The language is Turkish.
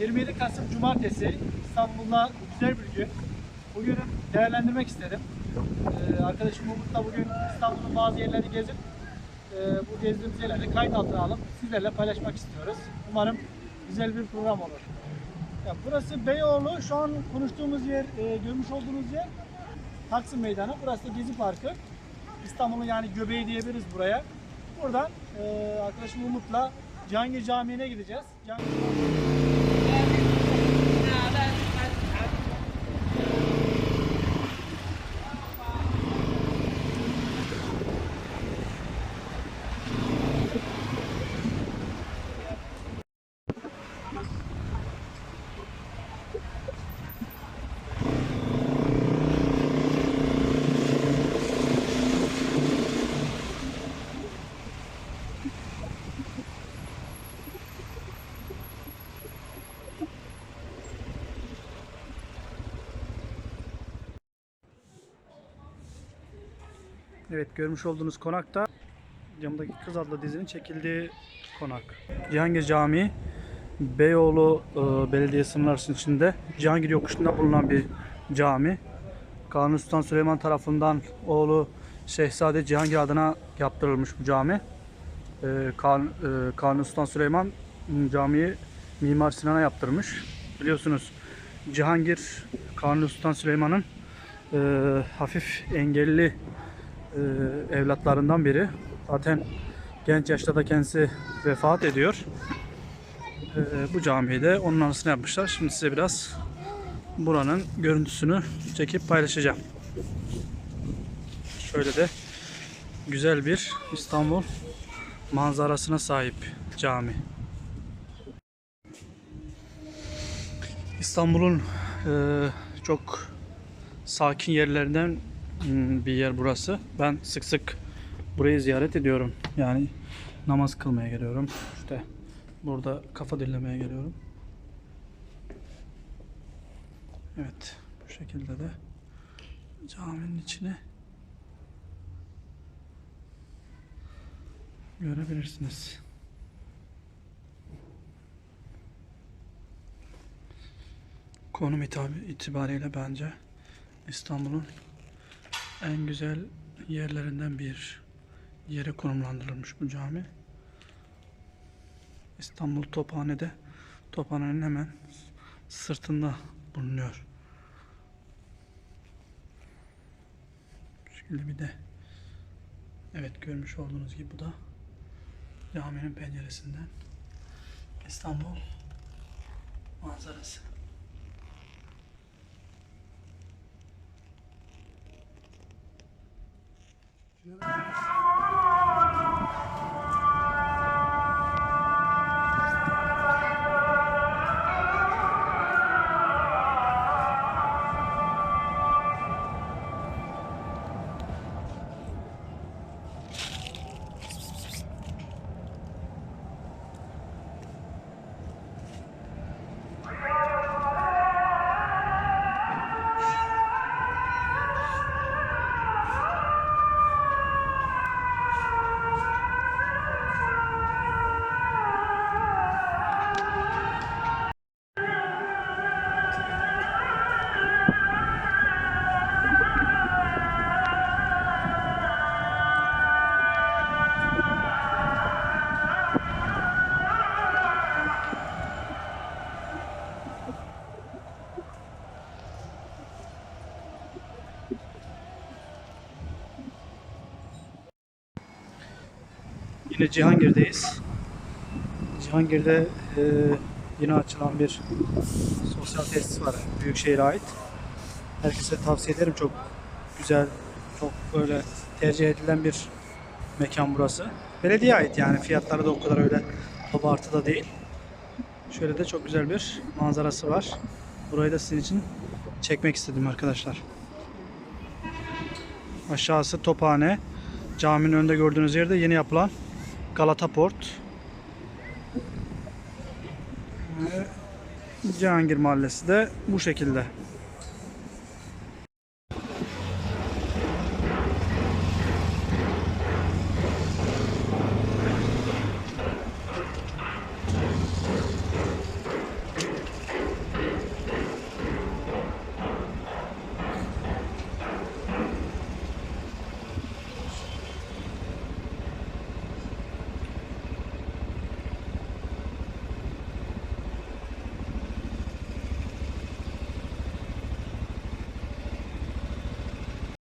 27 Kasım Cumartesi İstanbul'da güzel bir gün. Bugünü değerlendirmek istedim. Ee, arkadaşım Umut'la bugün İstanbul'un bazı yerleri gezip e, bu gezdiğimiz yerleri kayıt altına alıp sizlerle paylaşmak istiyoruz. Umarım güzel bir program olur. Burası Beyoğlu. Şu an konuştuğumuz yer, e, görmüş olduğunuz yer Taksim Meydanı. Burası da Gezi Parkı. İstanbul'un yani göbeği diyebiliriz buraya. Buradan e, arkadaşım Umut'la Cihangir Camii'ne gideceğiz. Cihangir- Evet görmüş olduğunuz konak da Camdaki Kız adlı dizinin çekildiği konak. Cihangir Camii Beyoğlu e, Belediye sınırları içinde Cihangir yokuşunda bulunan bir cami. Kanuni Sultan Süleyman tarafından oğlu Şehzade Cihangir adına yaptırılmış bu cami. E, kan, e, Kanuni Sultan Süleyman camiyi Mimar Sinan'a yaptırmış. Biliyorsunuz Cihangir Kanuni Sultan Süleyman'ın e, hafif engelli e, evlatlarından biri. Zaten genç yaşta da kendisi vefat ediyor. E, bu camiyi de onun anısına yapmışlar. Şimdi size biraz buranın görüntüsünü çekip paylaşacağım. Şöyle de güzel bir İstanbul manzarasına sahip cami. İstanbul'un e, çok sakin yerlerinden bir yer burası. Ben sık sık burayı ziyaret ediyorum. Yani namaz kılmaya geliyorum. İşte burada kafa dinlemeye geliyorum. Evet, bu şekilde de caminin içine görebilirsiniz. Konum itibariyle bence İstanbul'un en güzel yerlerinden bir yere konumlandırılmış bu cami. İstanbul Tophane'de Tophane'nin hemen sırtında bulunuyor. Bu şekilde bir de evet görmüş olduğunuz gibi bu da caminin penceresinden İstanbul manzarası. Yine Cihangir'deyiz. Cihangir'de e, yine açılan bir sosyal tesis var. Büyükşehir'e ait. Herkese tavsiye ederim. Çok güzel, çok böyle tercih edilen bir mekan burası. Belediye ait yani. Fiyatları da o kadar öyle abartıda değil. Şöyle de çok güzel bir manzarası var. Burayı da sizin için çekmek istedim arkadaşlar. Aşağısı Tophane. Caminin önünde gördüğünüz yerde yeni yapılan Galata Port. Cihangir Mahallesi de bu şekilde.